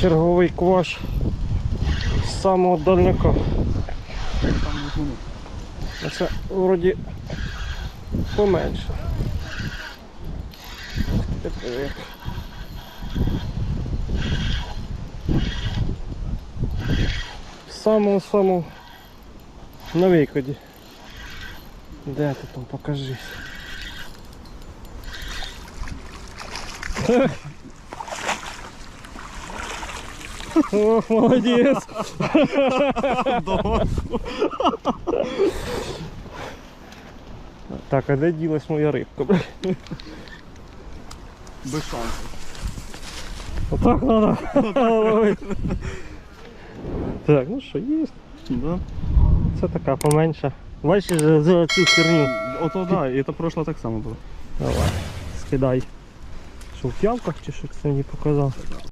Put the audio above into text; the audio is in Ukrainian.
черговий кваш з самого дальняка. А Це вроді поменше. Як. Самого-самого на виході. Де ти там покажись? Ох, молодець! Так, а де ділась моя рибка? бля? Без шансів. Отак треба. Так, ну що, є. Да? Це така поменша. Бачиш за, за цю херню. Ото да, і це прошло так само було. Давай, скидай. Що в п'явках чи що це мені показав?